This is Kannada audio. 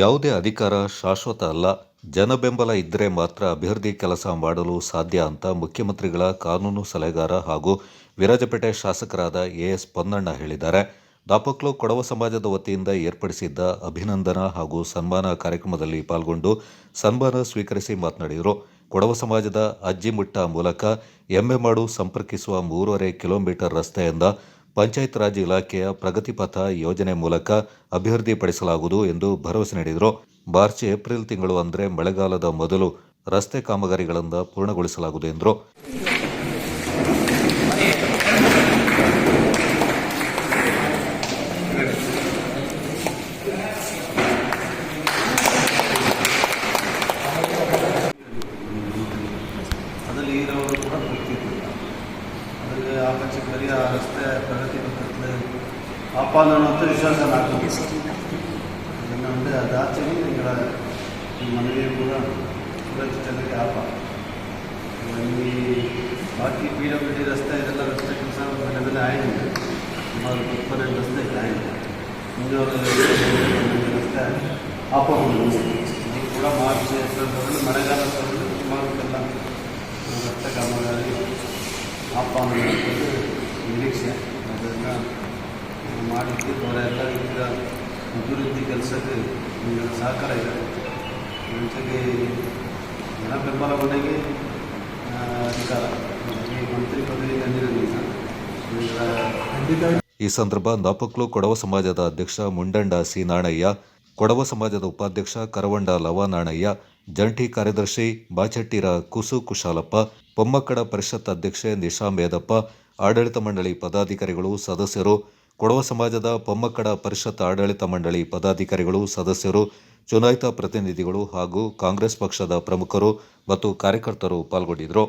ಯಾವುದೇ ಅಧಿಕಾರ ಶಾಶ್ವತ ಅಲ್ಲ. ಜನ ಬೆಂಬಲ ಇದ್ದರೆ ಮಾತ್ರ ಅಭಿವೃದ್ಧಿ ಕೆಲಸ ಮಾಡಲು ಸಾಧ್ಯ ಅಂತ ಮುಖ್ಯಮಂತ್ರಿಗಳ ಕಾನೂನು ಸಲಹೆಗಾರ ಹಾಗೂ ವಿರಾಜಪೇಟೆ ಶಾಸಕರಾದ ಎಎಸ್ ಪೊನ್ನಣ್ಣ ಹೇಳಿದ್ದಾರೆ. ದಾಪಕ್ಲು ಕೊಡವ ಸಮಾಜದ ವತಿಯಿಂದ ಏರ್ಪಡಿಸಿದ್ದ ಅಭಿನಂದನಾ ಹಾಗೂ ಸನ್ಮಾನ ಕಾರ್ಯಕ್ರಮದಲ್ಲಿ ಪಾಲ್ಗೊಂಡು ಸನ್ಮಾನ ಸ್ವೀಕರಿಸಿ ಮಾತನಾಡಿದರು. ಕೊಡವ ಸಮಾಜದ ಅಜ್ಜಿಮುಟ್ಟ ಮೂಲಕ ಎಮ್ಮೆಮಾಡು ಸಂಪರ್ಕಿಸುವ ಮೂರುವರೆ ಕಿಲೋಮೀಟರ್ ರಸ್ತೆಯಿಂದ ಪಂಚಾಯತ್ ರಾಜ್ ಇಲಾಖೆಯ ಪ್ರಗತಿಪಥ ಯೋಜನೆ ಮೂಲಕ ಅಭಿವೃದ್ಧಿಪಡಿಸಲಾಗುವುದು ಎಂದು ಭರವಸೆ ನೀಡಿದರು. ಮಾರ್ಚ್, ಏಪ್ರಿಲ್ ತಿಂಗಳು ಅಂದರೆ ಮಳೆಗಾಲದ ಮೊದಲು ರಸ್ತೆ ಕಾಮಗಾರಿಗಳಿಂದ ಪೂರ್ಣಗೊಳಿಸಲಾಗುವುದು ಎಂದರು. ಅದರಲ್ಲಿ ಈರವರು ಕೂಡ ಬರ್ತಿದ್ರು ಅದರಲ್ಲಿ ಆ ಪಕ್ಷಕ್ಕೆ ಬರೀ ಆ ರಸ್ತೆ ಪ್ರಗತಿ ಪತ್ರದಲ್ಲಿ ಆಪಾದನೆ ಅಂತ ವಿಶ್ವಾಸ ನಾಲ್ಕು ಅದನ್ನು ಅಂದರೆ ಅದಾಚೆಗೆ ನಿಗಳ ಈ ಮನೆಗೆ ಕೂಡ ಸುರಕ್ಷಿತವಾಗಿ ಆಪ ಈ ಬಾಕಿ ಪಿ ಡಬ್ಲ್ಯೂ ಡಿ ರಸ್ತೆ ಇದೆಲ್ಲ ರಸ್ತೆ ಕೆಲಸ ಮೇಲೆ ಮೇಲೆ ಆಗಿದೆ ಸುಮಾರು ಇಪ್ಪತ್ತೆರಡು ರಸ್ತೆ ಆಗಿದೆ ಇನ್ನೂರು ರಸ್ತೆ ಆಪಗಳು ಇದು ಕೂಡ ಮಾರ್ಚ್ ಏಪ್ರಿಲ್ ಮಳೆಗಾಲ ನಿರೀಕ್ಷೆ ಅದನ್ನು ಮಾಡಲಿಕ್ಕೆ ಅವರ ಎಲ್ಲ ರೀತಿಯ ಅಭಿವೃದ್ಧಿ ಕೆಲಸಕ್ಕೆ ಸಹಕಾರ ಇದೆ ಜೊತೆಗೆ ಜನ ಬೆಂಬಲ ಮನೆಗೆ ಅಧಿಕಾರ ಮಂತ್ರಿ ಪದವಿ ಖಂಡಿತ ಈ ಸಂದರ್ಭ ನಾಪಕ್ಲು ಕೊಡವ ಸಮಾಜದ ಅಧ್ಯಕ್ಷ ಮುಂಡಂಡ ಸಿ ನಾಣಯ್ಯ, ಕೊಡವ ಸಮಾಜದ ಉಪಾಧ್ಯಕ್ಷ ಕರವಂಡ ಲವ ನಾಣಯ್ಯ ಜಂಟಿ ಕಾರ್ಯದರ್ಶಿ ಬಾಚಟ್ಟಿರ ಕುಸು ಕುಶಾಲಪ್ಪ ಪೊಮ್ಮಕ್ಕಡ ಪರಿಷತ್ ಅಧ್ಯಕ್ಷೆ ನಿಶಾ ಮೇದಪ್ಪ ಆಡಳಿತ ಮಂಡಳಿ ಪದಾಧಿಕಾರಿಗಳು ಸದಸ್ಯರು, ಕೊಡವ ಸಮಾಜದ ಪೊಮ್ಮಕ್ಕಡ ಪರಿಷತ್ ಆಡಳಿತ ಮಂಡಳಿ ಪದಾಧಿಕಾರಿಗಳು ಸದಸ್ಯರು, ಚುನಾಯಿತ ಪ್ರತಿನಿಧಿಗಳು ಹಾಗೂ ಕಾಂಗ್ರೆಸ್ ಪಕ್ಷದ ಪ್ರಮುಖರು ಮತ್ತು ಕಾರ್ಯಕರ್ತರು ಪಾಲ್ಗೊಂಡಿದ್ದರು.